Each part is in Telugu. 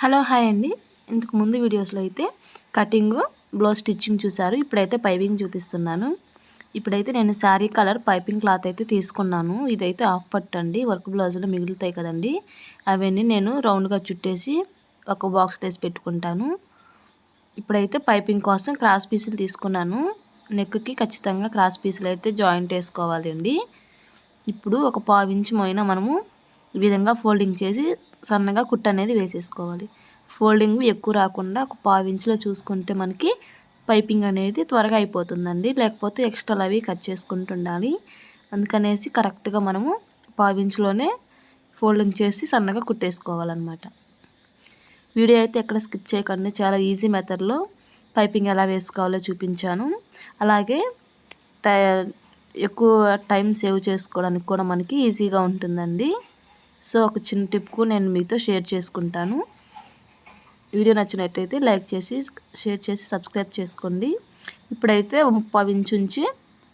హలో హాయ్ అండి. ఇంతకు ముందు వీడియోస్లో అయితే కటింగ్ బ్లౌజ్ స్టిచ్చింగ్ చూసారు ఇప్పుడైతే పైపింగ్ చూపిస్తున్నాను. ఇప్పుడైతే నేను శారీ కలర్ పైపింగ్ క్లాత్ అయితే తీసుకున్నాను. ఇదైతే ఆఫ్ పట్టు అండి. వర్క్ బ్లౌజులు మిగులుతాయి కదండి. అవన్నీ నేను రౌండ్గా చుట్టేసి ఒక బాక్స్ వేసి పెట్టుకుంటాను. ఇప్పుడైతే పైపింగ్ కోసం క్రాస్ పీసులు తీసుకున్నాను. నెక్కి ఖచ్చితంగా క్రాస్ పీసులు అయితే జాయింట్ వేసుకోవాలండి. ఇప్పుడు ఒక పావు ఇంచు మోయిన మనము ఈ విధంగా ఫోల్డింగ్ చేసి సన్నగా కుట్ట అనేది వేసేసుకోవాలి. ఫోల్డింగ్ ఎక్కువ రాకుండా ఒక పావు ఇంచులో చూసుకుంటే మనకి పైపింగ్ అనేది త్వరగా అయిపోతుందండి. లేకపోతే ఎక్స్ట్రాలు అవి కట్ చేసుకుంటుండాలి. అందుకనేసి కరెక్ట్గా మనము పావించులోనే ఫోల్డింగ్ చేసి సన్నగా కుట్టేసుకోవాలన్నమాట. వీడియో అయితే ఎక్కడ స్కిప్ చేయకండి. చాలా ఈజీ మెథడ్లో పైపింగ్ ఎలా వేసుకోవాలో చూపించాను. అలాగే ఎక్కువ టైం సేవ్ చేసుకోవడానికి కూడా మనకి ఈజీగా ఉంటుందండి. సో ఒక చిన్న టిప్కు నేను మీతో షేర్ చేసుకుంటాను. వీడియో నచ్చినట్టయితే లైక్ చేసి షేర్ చేసి సబ్స్క్రైబ్ చేసుకోండి. ఇప్పుడైతే ముప్పై ఇంచు ఉంచి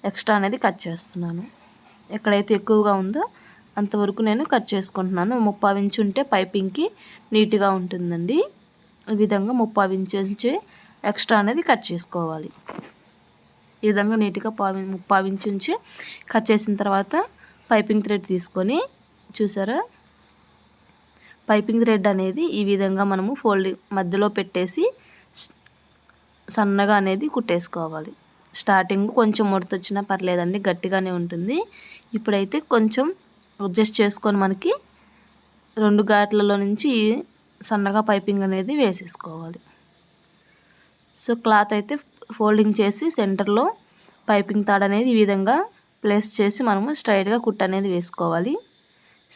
ఎక్స్ట్రా అనేది కట్ చేస్తున్నాను. ఎక్కడైతే ఎక్కువగా ఉందో అంతవరకు నేను కట్ చేసుకుంటున్నాను. ముప్పై ఇంచు ఉంటే పైపింగ్కి నీట్గా ఉంటుందండి. ఈ విధంగా ముప్పై ఇంచు ఉంచి ఎక్స్ట్రా అనేది కట్ చేసుకోవాలి. ఈ విధంగా నీట్గా పావి ముప్పై ఇంచు ఉంచి కట్ చేసిన తర్వాత పైపింగ్ థ్రెడ్ తీసుకొని చూసారా? పైపింగ్ థ్రెడ్ అనేది ఈ విధంగా మనము ఫోల్డింగ్ మధ్యలో పెట్టేసి సన్నగా అనేది కుట్టేసుకోవాలి. స్టార్టింగ్ కొంచెం ముడతొచ్చినా పర్లేదండి గట్టిగానే ఉంటుంది. ఇప్పుడైతే కొంచెం అడ్జస్ట్ చేసుకొని మనకి రెండు ఘాట్లలో నుంచి సన్నగా పైపింగ్ అనేది వేసేసుకోవాలి. సో క్లాత్ అయితే ఫోల్డింగ్ చేసి సెంటర్లో పైపింగ్ తాడు అనేది ఈ విధంగా ప్లేస్ చేసి మనము స్ట్రైట్గా కుట్ అనేది వేసుకోవాలి.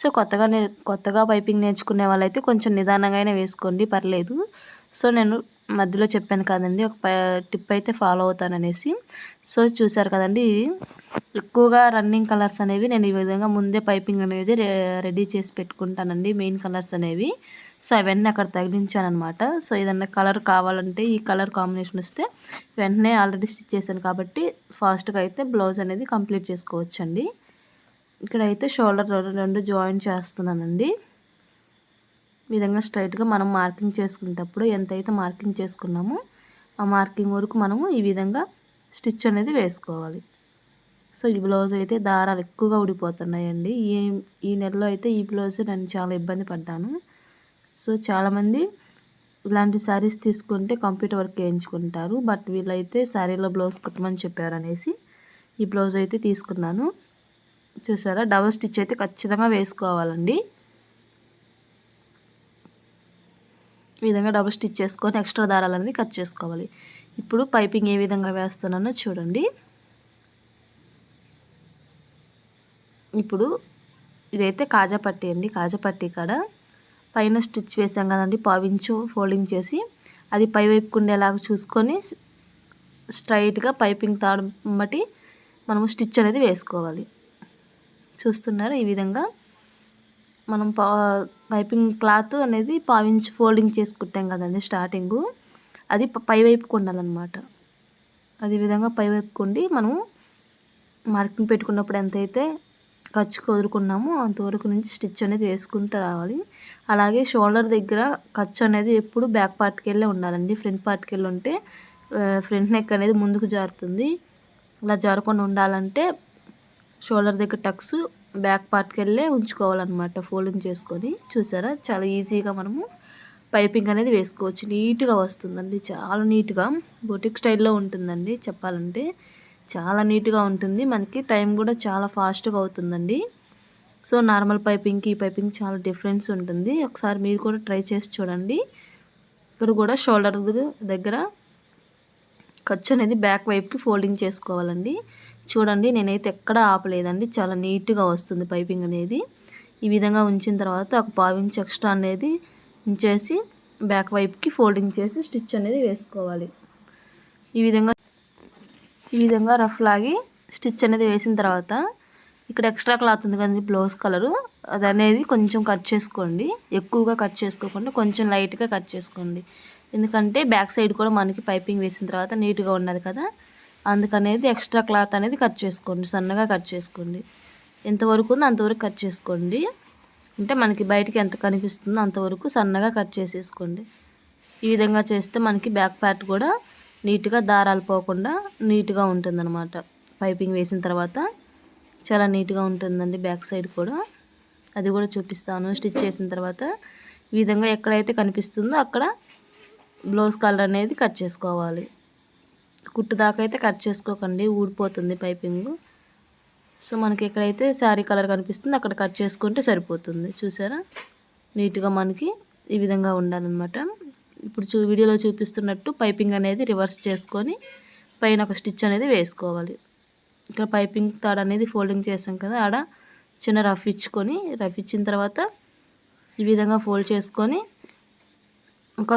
సో కొత్తగా నే కొత్తగా పైపింగ్ నేర్చుకునే వాళ్ళైతే కొంచెం నిదానంగానే వేసుకోండి పర్లేదు. సో నేను మధ్యలో చెప్పాను కదండి ఒక టిప్ అయితే ఫాలో అవుతాననేసి. సో చూసారు కదండి ఎక్కువగా రన్నింగ్ కలర్స్ అనేవి నేను ఈ విధంగా ముందే పైపింగ్ అనేది రెడీ చేసి పెట్టుకుంటానండి మెయిన్ కలర్స్ అనేవి. సో అవన్నీ అక్కడ తగిలించాను అనమాట సో ఏదన్నా కలర్ కావాలంటే ఈ కలర్ కాంబినేషన్ వస్తే వెంటనే ఆల్రెడీ స్టిచ్ చేశాను కాబట్టి ఫాస్ట్గా అయితే బ్లౌజ్ అనేది కంప్లీట్ చేసుకోవచ్చండి. ఇక్కడైతే షోల్డర్ రెండు జాయిన్ చేస్తున్నానండి. ఈ విధంగా స్ట్రైట్గా మనం మార్కింగ్ చేసుకునేటప్పుడు ఎంతైతే మార్కింగ్ చేసుకున్నామో ఆ మార్కింగ్ వరకు మనము ఈ విధంగా స్టిచ్ అనేది వేసుకోవాలి. సో ఈ బ్లౌజ్ అయితే దారాలు ఎక్కువగా ఊడిపోతున్నాయండి. ఈ ఈ నెలలో అయితే ఈ బ్లౌజ్ నేను చాలా ఇబ్బంది పడ్డాను. సో చాలామంది ఇలాంటి శారీస్ తీసుకుంటే కంప్యూటర్ వర్క్ వేయించుకుంటారు బట్ వీళ్ళైతే శారీలో బ్లౌజ్ కుట్టమని చెప్పారు అనేసి ఈ బ్లౌజ్ అయితే తీసుకున్నాను. చూసారా? డబల్ స్టిచ్ అయితే ఖచ్చితంగా వేసుకోవాలండి. ఈ విధంగా డబుల్ స్టిచ్ చేసుకొని ఎక్స్ట్రా దారాలన్నీ కట్ చేసుకోవాలి. ఇప్పుడు పైపింగ్ ఏ విధంగా వేస్తున్నానో చూడండి. ఇప్పుడు ఇదైతే కాజా పట్టి అండి. కాజా పట్టి కాడ పైన స్టిచ్ వేసాం కదండి. పావించు ఫోల్డింగ్ చేసి అది పై వైపుకు ఉండేలాగా చూసుకొని స్ట్రైట్గా పైపింగ్ తాడు బట్టి మనము స్టిచ్ అనేది వేసుకోవాలి. చూస్తున్నారు. ఈ విధంగా మనం పా పైపింగ్ క్లాత్ అనేది పావించి ఫోల్డింగ్ చేసుకుంటాం కదండి స్టార్టింగు. అది పై వైపుకు ఉండాలన్నమాట అది విధంగా పై వైపుకు ఉండి మనం మార్కింగ్ పెట్టుకున్నప్పుడు ఎంతైతే ఖర్చు కుదురుకున్నామో అంతవరకు నుంచి స్టిచ్ అనేది వేసుకుంటూ రావాలి. అలాగే షోల్డర్ దగ్గర ఖర్చు అనేది ఎప్పుడు బ్యాక్ పార్ట్కి వెళ్ళే ఉండాలండి. ఫ్రంట్ పార్ట్కి వెళ్ళి ఉంటే ఫ్రంట్ నెక్ అనేది ముందుకు జారుతుంది. అలా జారకుండా ఉండాలంటే షోల్డర్ దగ్గర టక్స్ బ్యాక్ పార్ట్కి వెళ్ళే ఉంచుకోవాలన్నమాట ఫోల్డింగ్ చేసుకొని. చూసారా? చాలా ఈజీగా మనము పైపింగ్ అనేది వేసుకోవచ్చు. నీట్గా వస్తుందండి. చాలా నీట్గా. బొటిక్ స్టైల్లో ఉంటుందండి చెప్పాలంటే. చాలా నీట్గా ఉంటుంది. మనకి టైం కూడా చాలా ఫాస్ట్గా అవుతుందండి. సో నార్మల్ పైపింగ్కి ఈ పైపింగ్ చాలా డిఫరెన్స్ ఉంటుంది. ఒకసారి మీరు కూడా ట్రై చేసి చూడండి. ఇక్కడ కూడా షోల్డర్ దగ్గర ఖర్చు అనేది బ్యాక్ వైపుకి ఫోల్డింగ్ చేసుకోవాలండి. చూడండి నేనైతే ఎక్కడ ఆపలేదండి. చాలా నీట్గా వస్తుంది పైపింగ్ అనేది. ఈ విధంగా ఉంచిన తర్వాత ఒక పావించి ఎక్స్ట్రా అనేది ఉంచేసి బ్యాక్ వైపుకి ఫోల్డింగ్ చేసి స్టిచ్ అనేది వేసుకోవాలి. ఈ విధంగా ఈ విధంగా రఫ్ లాగి స్టిచ్ అనేది వేసిన తర్వాత ఇక్కడ ఎక్స్ట్రా క్లాత్ ఉంది కదండి బ్లౌజ్ కలరు. అది అనేది కొంచెం కట్ చేసుకోండి. ఎక్కువగా కట్ చేసుకోకుండా కొంచెం లైట్గా కట్ చేసుకోండి. ఎందుకంటే బ్యాక్ సైడ్ కూడా మనకి పైపింగ్ వేసిన తర్వాత నీట్గా ఉన్నది కదా. అందుకనేది ఎక్స్ట్రా క్లాత్ అనేది కట్ చేసుకోండి సన్నగా కట్ చేసుకోండి. ఎంతవరకు ఉందో అంతవరకు కట్ చేసుకోండి. అంటే మనకి బయటికి ఎంత కనిపిస్తుందో అంతవరకు సన్నగా కట్ చేసేసుకోండి. ఈ విధంగా చేస్తే మనకి బ్యాక్ ప్యాట్ కూడా నీట్గా దారాలు పోకుండా నీట్గా ఉంటుందన్నమాట. పైపింగ్ వేసిన తర్వాత చాలా నీట్గా ఉంటుందండి బ్యాక్ సైడ్ కూడా. అది కూడా చూపిస్తాను. స్టిచ్ చేసిన తర్వాత ఈ విధంగా ఎక్కడైతే కనిపిస్తుందో అక్కడ బ్లౌజ్ కలర్ అనేది కట్ చేసుకోవాలి. కుట్టు దాకా అయితే కట్ చేసుకోకండి ఊడిపోతుంది పైపింగ్. సో మనకి ఎక్కడైతే శారీ కలర్ కనిపిస్తుంది అక్కడ కట్ చేసుకుంటే సరిపోతుంది. చూసారా? నీట్గా మనకి ఈ విధంగా ఉండాలన్నమాట. ఇప్పుడు చూ వీడియోలో చూపిస్తున్నట్టు పైపింగ్ అనేది రివర్స్ చేసుకొని పైన ఒక స్టిచ్ అనేది వేసుకోవాలి. ఇక్కడ పైపింగ్ తాడు అనేది ఫోల్డింగ్ చేసాం కదా ఆడ చిన్న రఫ్ ఇచ్చుకొని రఫ్ ఇచ్చిన తర్వాత ఈ విధంగా ఫోల్డ్ చేసుకొని ఒక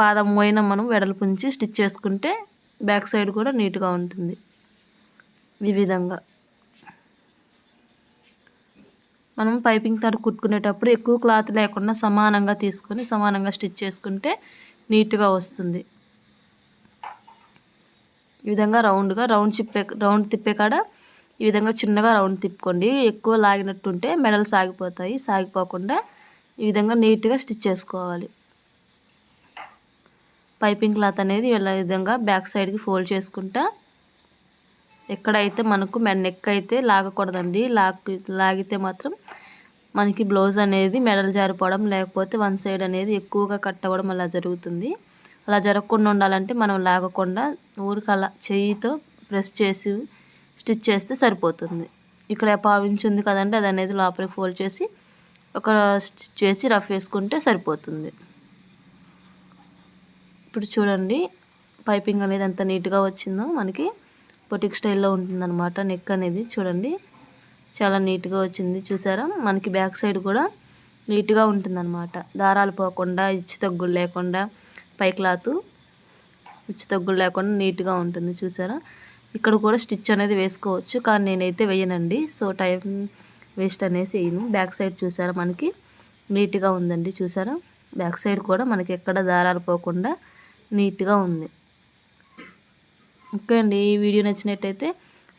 పాదం పోయిన మనం వెడల్పు నుంచి స్టిచ్ చేసుకుంటే బ్యాక్ సైడ్ కూడా నీట్గా ఉంటుంది. ఈ విధంగా మనం పైపింగ్ తాడు కుట్టుకునేటప్పుడు ఎక్కువ క్లాత్ లేకుండా సమానంగా తీసుకొని సమానంగా స్టిచ్ చేసుకుంటే నీట్గా వస్తుంది. ఈ విధంగా రౌండ్గా రౌండ్ చిప్పే రౌండ్ తిప్పే కాడ ఈ విధంగా చిన్నగా రౌండ్ తిప్పుకోండి. ఎక్కువ లాగినట్టుంటే మెడలు సాగిపోతాయి. సాగిపోకుండా ఈ విధంగా నీట్గా స్టిచ్ చేసుకోవాలి. పైపింగ్ క్లాత్ అనేది ఇలా విధంగా బ్యాక్ సైడ్కి ఫోల్డ్ చేసుకుంటా. ఎక్కడైతే మనకు నెక్ అయితే లాగకూడదండి. లాగి లాగితే మాత్రం మనకి బ్లౌజ్ అనేది మెడలు జారిపోవడం లేకపోతే వన్ సైడ్ అనేది ఎక్కువగా కట్ అవ్వడం అలా జరుగుతుంది. అలా జరగకుండా ఉండాలంటే మనం లాగకుండా ఊరికి అలా చేయితో ప్రెస్ చేసి స్టిచ్ చేస్తే సరిపోతుంది. ఇక్కడ పావించి ఉంది కదండి అది అనేది లోపలికి ఫోల్డ్ చేసి ఒక స్టిచ్ చేసి రఫ్ వేసుకుంటే సరిపోతుంది. ఇప్పుడు చూడండి పైపింగ్ అనేది ఎంత నీట్గా వచ్చిందో మనకి పొటిక్ స్టైల్లో ఉంటుందన్నమాట నెక్ అనేది చూడండి. చాలా నీట్గా వచ్చింది చూసారా? మనకి బ్యాక్ సైడ్ కూడా నీట్గా ఉంటుందన్నమాట. దారాలు పోకుండా ఇచ్చి తగ్గులు లేకుండా పై క్లాత్ ఇచ్చి తగ్గులు లేకుండా నీట్గా ఉంటుంది చూసారా? ఇక్కడ కూడా స్టిచ్ అనేది వేసుకోవచ్చు కానీ నేనైతే వేయనండి. సో టైం వేస్ట్ అనేసి వేయను. బ్యాక్ సైడ్ చూసారా? మనకి నీట్గా ఉందండి చూసారా? బ్యాక్ సైడ్ కూడా మనకి ఎక్కడ దారాలు పోకుండా నీట్గా ఉంది. ఓకే అండి. ఈ వీడియో నచ్చినట్టయితే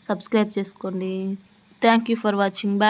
సబ్స్క్రైబ్ చేసుకోండి. Thank you for watching. Bye.